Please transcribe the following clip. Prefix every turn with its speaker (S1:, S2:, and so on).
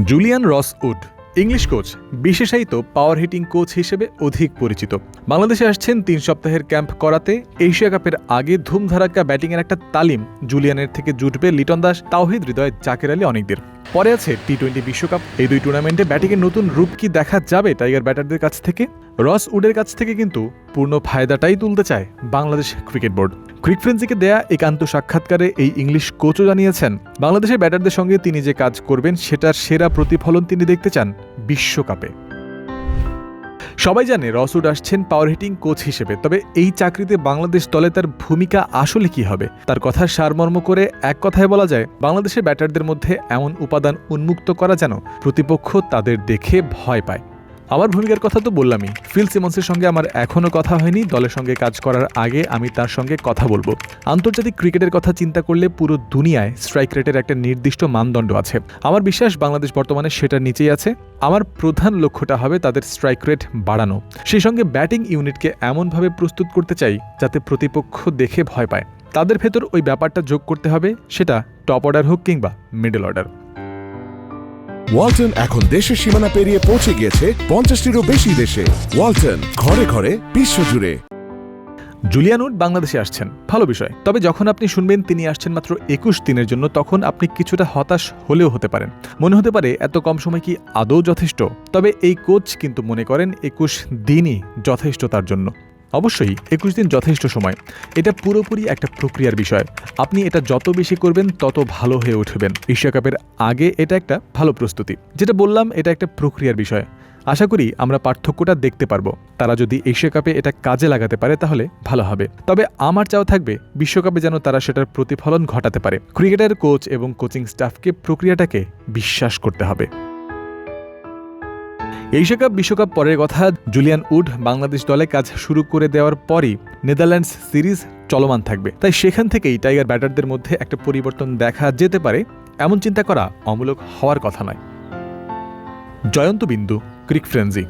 S1: Julian রস would, English coach, বিশেষায়িত পাওয়ার heating coach হিসেবে অধিক পরিচিত। বাংলাদেশে আসছেন তিন সপ্তাহের ক্যাম্প করাতে এশিয়া কাপের আগে ধুমধারাক্কা ব্যাটিংয়ের একটা তালিম জুলিয়ানের থেকে জুটবে লিটন দাস, তাওহিদ হৃদয়, জাকের আলী অনেকদের। পরে আছে টি টোয়েন্টি বিশ্বকাপ। এই দুই টুর্নামেন্টে ব্যাটিংয়ের নতুন রূপ কি দেখা যাবে টাইগার ব্যাটারদের কাছ থেকে? রস উডের কাছ থেকে কিন্তু পূর্ণ ফায়দাটাই তুলতে চায় বাংলাদেশ ক্রিকেট বোর্ড ক্রিক ফ্রেন্সিকে দেয়া একান্ত সাক্ষাৎকারে এই ইংলিশ কোচও জানিয়েছেন, বাংলাদেশের ব্যাটারদের সঙ্গে তিনি যে কাজ করবেন, সেটার সেরা প্রতিফলন তিনি দেখতে চান বিশ্বকাপে। সবাই জানে রসুড আসছেন পাওয়ার হিটিং কোচ হিসেবে, তবে এই চাকরিতে বাংলাদেশ দলে তার ভূমিকা আসলে কি হবে? তার কথার সারমর্ম করে এক কথায় বলা যায়, বাংলাদেশের ব্যাটারদের মধ্যে এমন উপাদান উন্মুক্ত করা যেন প্রতিপক্ষ তাদের দেখে ভয় পায়। আমার ভূমিকার কথা তো বললামই। ফিল সিমন্সের সঙ্গে আমার এখনও কথা হয়নি। দলের সঙ্গে কাজ করার আগে আমি তার সঙ্গে কথা বলব। আন্তর্জাতিক ক্রিকেটের কথা চিন্তা করলে পুরো দুনিয়ায় স্ট্রাইক রেটের একটা নির্দিষ্ট মানদণ্ড আছে। আমার বিশ্বাস বাংলাদেশ বর্তমানে সেটার নিচেই আছে। আমার প্রধান লক্ষ্যটা হবে তাদের স্ট্রাইক রেট বাড়ানো। সেই সঙ্গে ব্যাটিং ইউনিটকে এমনভাবে প্রস্তুত করতে চাই যাতে প্রতিপক্ষ দেখে ভয় পায়। তাদের ভেতর ওই ব্যাপারটা যোগ করতে হবে। সেটা টপ অর্ডার হোক কিংবা মিডল অর্ডার।
S2: ওয়ালটন এখন দেশের সীমানা পেরিয়ে পৌঁছে গিয়েছে পঞ্চাশটিরও বেশি দেশে। ওয়ালটন, ঘরে ঘরে, বিশ্বজুড়ে।
S1: জুলিয়ান উড বাংলাদেশে আসছেন। ভালো বিষয়। তবে যখন আপনি শুনবেন তিনি আসছেন মাত্র একুশ দিনের জন্য, তখন আপনি কিছুটা হতাশ হলেও হতে পারেন। মনে হতে পারে এত কম সময় কি আদৌ যথেষ্ট? তবে এই কোচ কিন্তু মনে করেন একুশ দিনই যথেষ্ট তার জন্য। অবশ্যই একুশ দিন যথেষ্ট সময়। এটা পুরোপুরি একটা প্রক্রিয়ার বিষয়। আপনি এটা যত বেশি করবেন, তত ভালো হয়ে উঠবেন। বিশ্বকাপের আগে এটা একটা ভালো প্রস্তুতি। যেটা বললাম, এটা একটা প্রক্রিয়ার বিষয়। আশা করি আমরা পার্থক্যটা দেখতে পারব। তারা যদি এশিয়া কাপে এটা কাজে লাগাতে পারে, তাহলে ভালো হবে। তবে আমার চাও থাকবে, বিশ্বকাপে যেন তারা সেটার প্রতিফলন ঘটাতে পারে। ক্রিকেটার কোচ এবং কোচিং স্টাফকে প্রক্রিয়াটাকে বিশ্বাস করতে হবে। এশিয়া কাপ বিশ্বকাপ পরের কথা জুলিয়ান উড বাংলাদেশ দলে কাজ শুরু করে দেওয়ার পরই নেদারল্যান্ডস সিরিজ চলমান থাকবে। তাই সেখান থেকেই টাইগার ব্যাটারদের মধ্যে একটা পরিবর্তন দেখা যেতে পারে, এমন চিন্তা করা অমূলক হওয়ার কথা নয়। জয়ন্ত বিন্দু, ক্রিক ফ্রেন্সি।